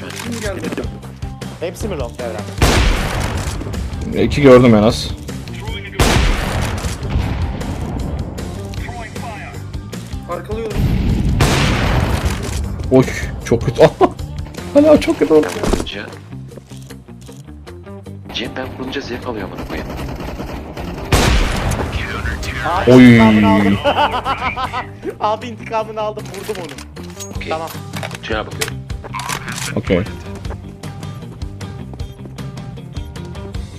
Kim geldi? Hepsi mi long devre? İki gördüm en az. Arkalıyorum. Oy çok kötü. Hala çok kötü oldu. Ben vurunca... Cem ben vurunca zevk alıyorum bunu koyayım. Abi Oy. intikamını aldım. Abi intikamını aldım vurdum onu. Okey. Tamam. Şuna bakıyorum. Okey.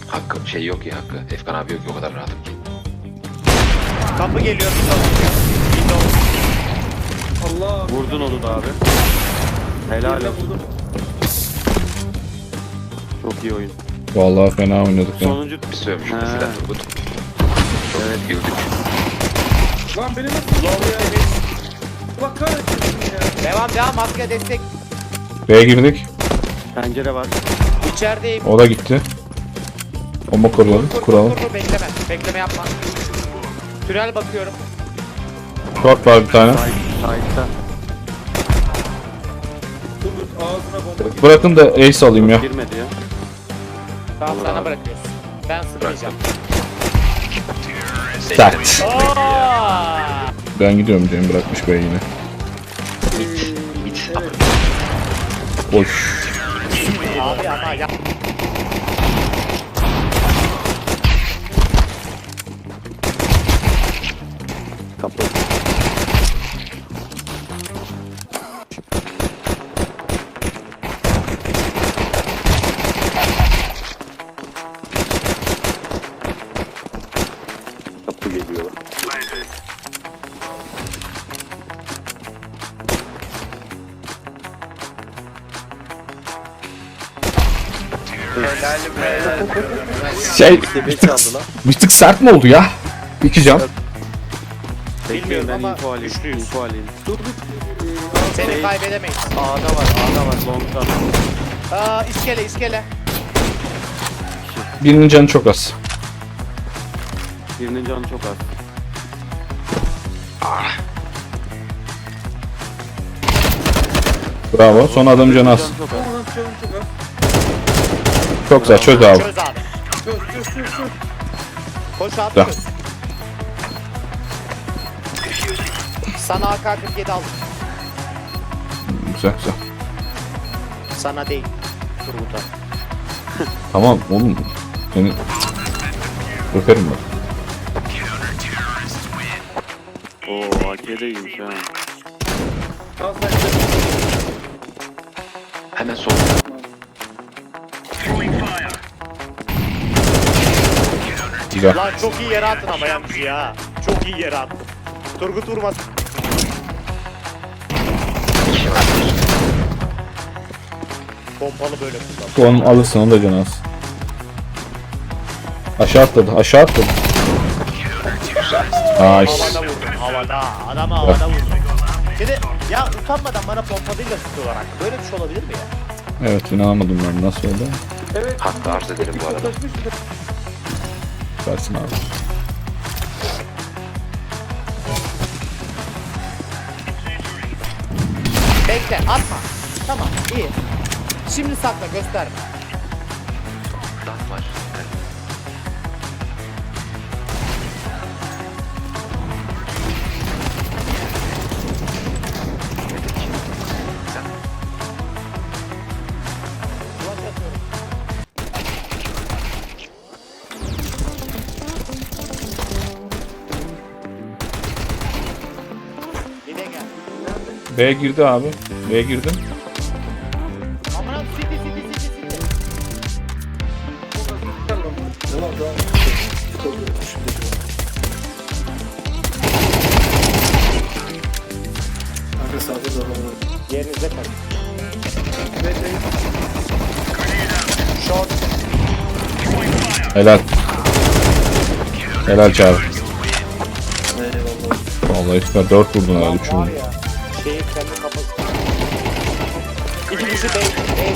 Hakkı şey yok ya Hakkı. Efkan abi yok ya, o kadar rahatım ki. Kapı geliyor. Allah. Vurdun onu da abi. Helal Ben olsun. vurdum. Çok iyi oyun. Vallahi fena oynadık ya. Sonuncu Bir sövmüş He. mesela Turgut. Çok Evet. güldük. Lan beni nasıl vurdu ya? Allah kahretsin ya. Devam devam maske destek. B'ye girdik. pencere var. İçerideyim. O da gitti. Bomba kuralım. Kur, kur, Kuralım. kur, kur, bekleme. Bekleme yapma. Tünel bakıyorum. Short var bir tane. Side'da. Turgut ağzına bomba Bırakın da ace alayım ya. Girmedi ya. Tamam sana bırakıyoruz. Ben sıkmayacağım. Sert. Ben gidiyorum Cem bırakmış B'ye yine. Boş. Abi Şey Tepe bir tık, çaldı lan. bir tık sert mi oldu ya? İki cam. Bekleyin Bilmiyorum ben ama info alayım. güçlüyüz. Info alayım. Seni kaybedemeyiz. A'da var, A'da var. Long'da. Aa iskele iskele. Birinin canı çok az. Birinin canı çok az. Bravo. Son adam canı az. Canı çok az. Çok güzel çöz abi. Çöz abi. Çöz çöz çöz çöz. Koş abi Ya. çöz. Sana AK-47 aldım. Güzel güzel. Sana değil. Turgut'a. Tamam oğlum. Seni öperim ben. Oo, AK'de iyiymiş ha. Hemen sol. Güzel. Lan çok iyi yere attın ama yalnız ya. Çok iyi yere attın. Turgut vurmaz. Pompalı böyle kullan. Onu alırsın onu da canı az. Aşağı atladı. Aşağı atladı. Nice. Havada vurdun. Havada. Adamı havada vurdun. Şimdi ya utanmadan bana pompalıyla tutuyorlar hakkı. Böyle bir şey olabilir mi ya? Evet inanamadım ben nasıl oldu. Evet. Hakkı arz ederim bu arada. Versin abi. Bekle atma. Tamam iyi. Şimdi sakla gösterme. Dan var. B girdi abi. B girdim. Aman siti siti siti siti. Evet, evet. Short. Helal. Helal çağrı. Vallahi süper. 4 vurdun herhalde 3 Var vurdun. ya. Şeyi kendi kafası. İki kişi bey. bey.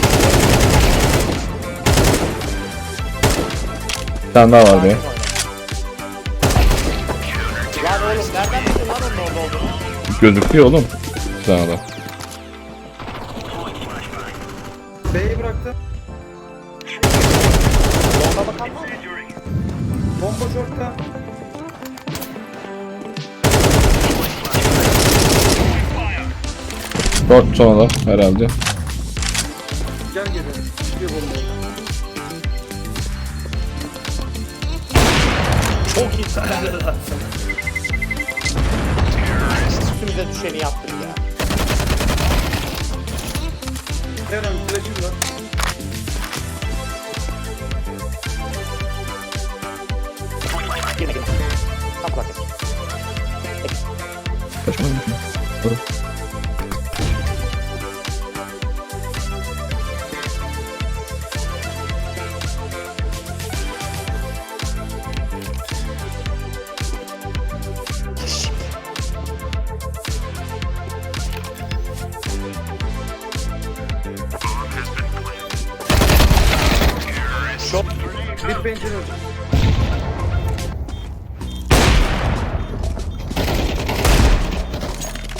Bir tane daha var be. Lan oğlum nereden bildin lan onun orada olduğunu? Gözüküyor oğlum. Sana da. B'yi bıraktım. Bomba bakan var mı? Bomba şortta. Short sonra herhalde. Gel. Çıkıyor bomba. Çok iyi. Üstümüze düşeni yaptık ya. Eren flash'im var. Girme girme. Tam kulak. Kaçmadım. Dur. Bir pencere hocam.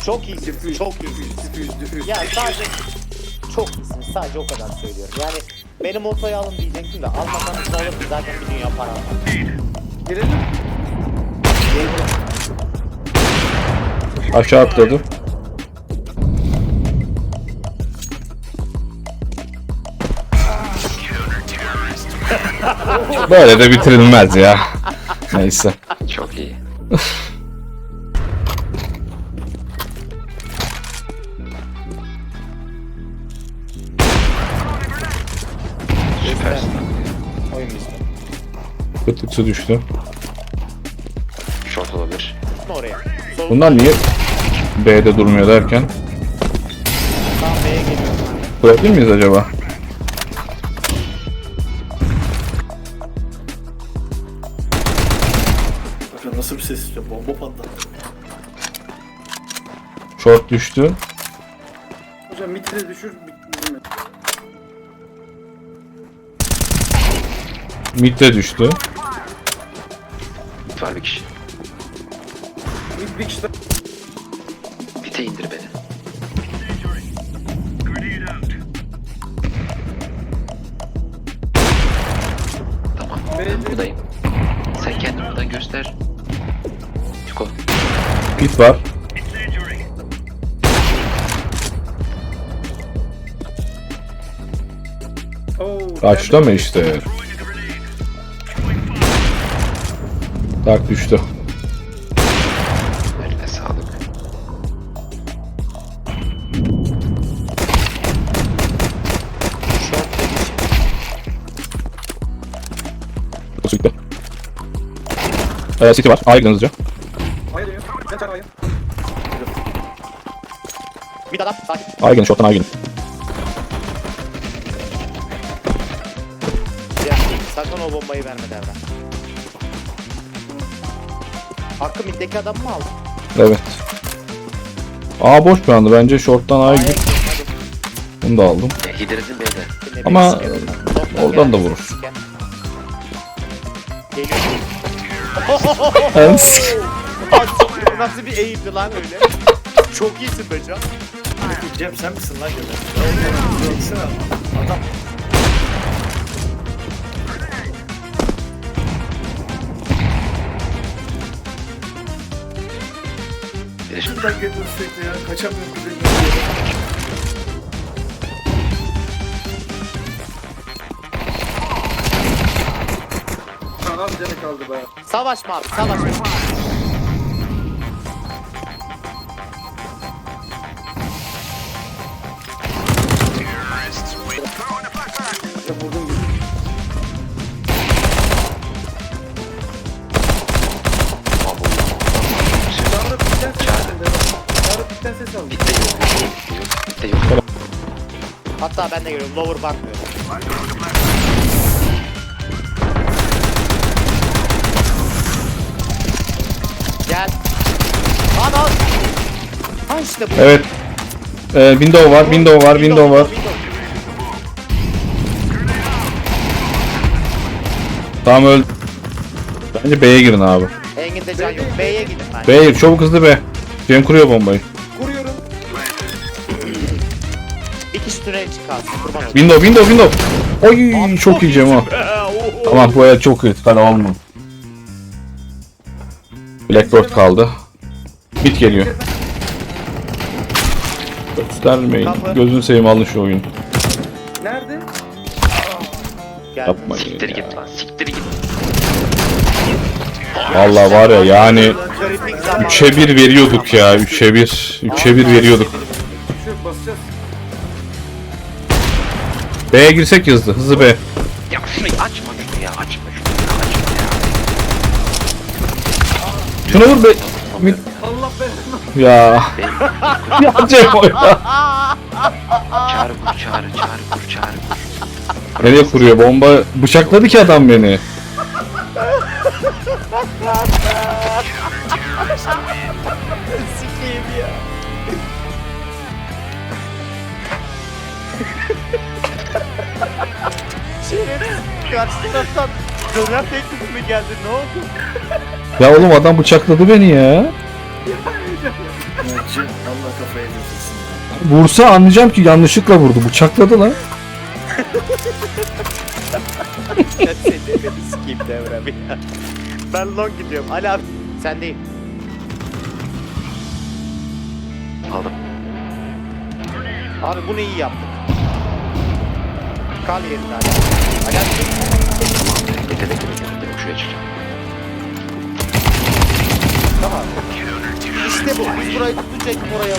Çok iyisin. Çok iyisin. Düfüz düfüz. Ya sadece çok iyisin. Sadece o kadar söylüyorum. Yani benim ortaya alın diyecektim de almasanız da alırım. Zaten bir dünya para var. Girelim. Aşağı atladı. Böyle de bitirilmez ya. Neyse. Çok iyi. Süpersin. Oyun bizde. Düştü. Short olabilir. Gitme oraya. Sol Bunlar niye B'de durmuyor derken? sağ B'ye miyiz acaba? Short düştü. Hocam mitri düşür. Mit. Mid de düştü. Var bir kişi. Mid bir kişi daha. Bite indir beni. Tamam. Ben buradayım. Sen kendini buradan göster. Yuko. Mid var. Oo, Kaçta mı işte? Tak düştü. Eline sağlık. Süper. Ee, City var. A'ya gidin hızlıca. Hayır ya. Ben çak hayır. Bir adam sakin. A'ya gidin. Short'tan A'ya gidin. Sakın o bombayı verme derler. Hakkı middeki adam mı aldın? Evet. A boş bir anda. Bence short'tan A'ya gidip bunu da aldım. Ya Hidret'in. Şimdi Ama, oradan da vurur. siktir, Nasıl bir eğimdi lan öyle? Çok iyisin be Can. Cem sen misin lan? Baksana. Adam. Bir de şimdi Şuradan geliyor sürekli ya. Kaçamıyorum bir de. Ha, az canı kaldı be. Savaşma abi savaşma. Ses aldım. Bitte yok. Bitte yok. Hatta ben de geliyorum lower bakmıyorum. Gel. Lan al. Ha işte bu. Evet. Ee, window var. Window var. Window var. Tamam öldü. Bence B'ye girin abi. Engin'de can yok. B'ye gidin ben. B'ye. Çabuk hızlı B. Cem kuruyor bombayı. Tünel çıkarsın. Kurban olayım. Window window window. Oy çok iyi Cemo. Tamam bu el çok kritikal olma. Blackbird kaldı. Bit geliyor. Göstermeyin. Gözünü seveyim alın şu oyunu. Nerede? Gel. Yapmayın Siktir ya. git lan siktir git. Vallahi var ya yani zaman. 3'e 1 veriyorduk ya. 3'e 1. 3'e 1 veriyorduk. Şu basacağız. B'ye girsek hızlı. Hızlı B. Ya şunu açma şunu ya açma şunu ya açma ya. Şuna vur be. Mid- Allah belanı. Ya. ya Cemo ya. Çağrı kur çağrı çağrı kur çağrı kur. Nereye kuruyor? Bomba bıçakladı ki adam beni. Karşı taraftan döner teklif mi geldi? Ne oldu? Ya oğlum adam bıçakladı beni ya. Mert'cim Allah kafayı yedirsin. Vursa anlayacağım ki yanlışlıkla vurdu. Bıçakladı lan. Ben seni beni sikeyim devrem ya. Ben long gidiyorum. Ali abi sen değil. Aldım. Abi bunu iyi yaptık. Kal yerine Ali. Abi. Bekle bekle bekle. bekle. Şuraya çıkacağım. Tamam. İşte bu. Biz burayı tutunca oraya